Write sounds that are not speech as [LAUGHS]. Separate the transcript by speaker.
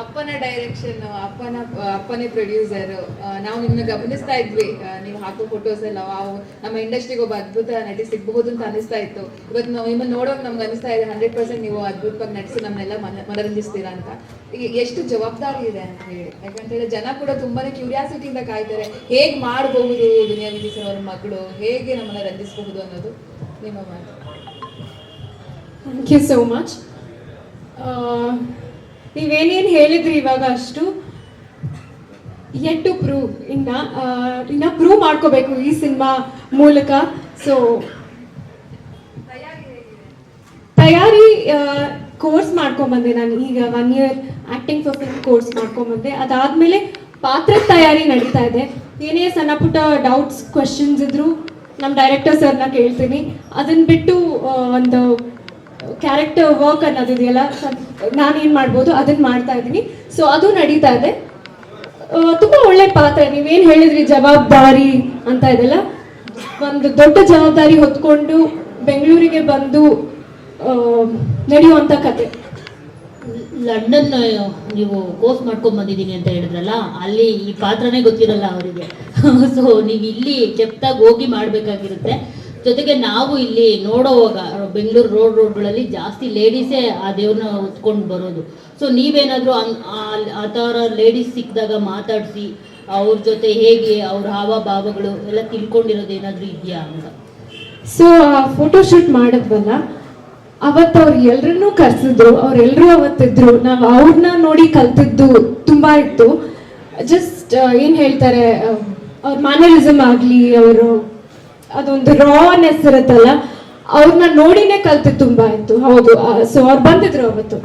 Speaker 1: ಅಪ್ಪನ ಡೈರೆಕ್ಷನ್ ಅಪ್ಪನ, ಅಪ್ಪನೇ ಪ್ರೊಡ್ಯೂಸರ್ ನಾವು ನಿಮ್ಮನ್ನ ಗಮನಿಸ್ತಾ ಇದ್ವಿ. ನೀವು ಹಾಕೋ ಫೋಟೋಸ್ ಎಲ್ಲ, ವಾವ್, ನಮ್ಮ ಇಂಡಸ್ಟ್ರಿಗೆ ಒಬ್ಬ ಅದ್ಭುತ ನಟಿ ಸಿಗಬಹುದು ಅಂತ ಅನಿಸ್ತಾ ಇತ್ತು. ಇವತ್ತು ನಾವು ನಿಮ್ಮನ್ನ ನೋಡೋಕೆ ನಮ್ಗೆ ಅನಿಸ್ತಾ ಇದೆ ಹಂಡ್ರೆಡ್ ಪರ್ಸೆಂಟ್ ನೀವು ಅದ್ಭುತವಾಗಿ ನಟಿಸಿ ನಮ್ಮನ್ನೆಲ್ಲ ಮನ, ಮನರಂಜಿಸ್ತೀರಾ ಅಂತ. ಎಷ್ಟು ಜವಾಬ್ದಾರಿ ಇದೆ ಅಂತ ಹೇಳಿ. ಯಾಕಂತೇಳಿ ಜನ ಕೂಡ ತುಂಬಾನೇ ಕ್ಯೂರಿಯಾಸಿಟಿಯಿಂದ ಕಾಯ್ತಾರೆ, ಹೇಗ್ ಮಾಡಬಹುದು ದುನಿಯಾ ವಿಜಯ್ ಸರ್ ಅವ್ರ ಮಗಳು? ಹೇಗೆ ನಮ್ಮನ್ನ ರಂಜಿಸಬಹುದು ಅನ್ನೋದು ನಿಮ್ಮ ಮಾತು.
Speaker 2: ಥ್ಯಾಂಕ್ ಯು ಸೋ ಮಚ್ ನೀವೇನೇನು ಹೇಳಿದ್ರಿ ಇವಾಗ ಅಷ್ಟು? ಎಟ್ ಟು ಪ್ರೂವ್ ಇನ್ನ ಇನ್ನ ಪ್ರೂವ್ ಮಾಡ್ಕೋಬೇಕು ಈ ಸಿನಿಮಾ ಮೂಲಕ. ಸೊ ತಯಾರಿ ಕೋರ್ಸ್ ಮಾಡ್ಕೊಂಬಂದೆ ನಾನು. ಈಗ one year acting for film course ಮಾಡ್ಕೊಂಬಂದೆ. ಅದಾದ್ಮೇಲೆ ಪಾತ್ರ ತಯಾರಿ ನಡೀತಾ ಇದೆ. ಏನೇ ಸಣ್ಣ ಪುಟ್ಟ ಡೌಟ್ಸ್ ಕ್ವಶನ್ಸ್ ಇದ್ರು ನಮ್ಮ ಡೈರೆಕ್ಟರ್ ಸರ್ನ ಕೇಳ್ತೀನಿ. ಅದನ್ನ ಬಿಟ್ಟು ಒಂದು ಕ್ಯಾರೆಕ್ಟರ್ ವರ್ಕ್ ಅನ್ನೋದಿದೆಯಲ್ಲ ನಾನೇನು ಮಾಡ್ಬೋದು? ಅದನ್ನ ಮಾಡ್ತಾ ಇದ್ದೀನಿ. ಸೊ ಅದು ನಡೀತಾ ಇದೆ. ತುಂಬಾ ಒಳ್ಳೆ ಪಾತ್ರ. ನೀವೇನು ಹೇಳಿದ್ರಿ ಜವಾಬ್ದಾರಿ ಅಂತ ಇದೆಲ್ಲ? ಒಂದು ದೊಡ್ಡ ಜವಾಬ್ದಾರಿ ಹೊತ್ಕೊಂಡು ಬೆಂಗಳೂರಿಗೆ ಬಂದು ನಡೆಯುವಂಥ ಕತೆ.
Speaker 3: ಲಂಡನ್ ನೀವು ಕೋರ್ಸ್ ಮಾಡ್ಕೊಂಡು ಬಂದಿದ್ದೀನಿ ಅಂತ ಹೇಳಿದ್ರಲ್ಲ, ಅಲ್ಲಿ ಈ ಪಾತ್ರನೇ ಗೊತ್ತಿರಲ್ಲ ಅವರಿಗೆ. [LAUGHS] ಸೊ ನೀವು ಇಲ್ಲಿ ಕೆಪ್ತಾಗಿ ಹೋಗಿ ಮಾಡಬೇಕಾಗಿರುತ್ತೆ. ಜೊತೆಗೆ ನಾವು ಇಲ್ಲಿ ನೋಡೋವಾಗ, ಬೆಂಗಳೂರು ರೋಡ್ ರೋಡ್ಗಳಲ್ಲಿ ಜಾಸ್ತಿ ಲೇಡೀಸೇ ಆ ದೇವ್ರನ್ನ ಹೊತ್ಕೊಂಡು ಬರೋದು. ಸೊ ನೀವೇನಾದರೂ ಆ ಥರ ಲೇಡೀಸ್ ಸಿಕ್ಕಿದಾಗ ಮಾತಾಡಿಸಿ, ಅವ್ರ ಜೊತೆ ಹೇಗೆ, ಅವ್ರ ಹಾವ ಭಾವಗಳು ಎಲ್ಲ ತಿಳ್ಕೊಂಡಿರೋದು ಏನಾದರೂ ಇದೆಯಾ ಅಂತ?
Speaker 2: ಸೊ ಫೋಟೋಶೂಟ್ ಮಾಡಿದ್ವಲ್ಲ, ಅವತ್ತು ಅವ್ರು ಎಲ್ರನ್ನೂ ಕರೆಸಿದ್ರು ಅವರೆಲ್ಲರೂ ಅವತ್ತಿದ್ರು, ನಾವು ಅವ್ರನ್ನ ನೋಡಿ ಕಲ್ತಿದ್ದು ತುಂಬಾ ಇತ್ತು. ಜಸ್ಟ್ ಏನು ಹೇಳ್ತಾರೆ, ಅವ್ರ ಮ್ಯಾನರಿಸಮ್ ಆಗಲಿ, ಅವರು ಅದೊಂದು ರಾನೆಸ್ ಇರುತ್ತಲ್ಲ ಅವ್ರನ್ನ ನೋಡಿನೇ ಕಲ್ತು ತುಂಬಾ ಇತ್ತು ಹೌದು ಸೊ ಅವ್ರು ಬಂದಿದ್ರು ಅವತ್ತು.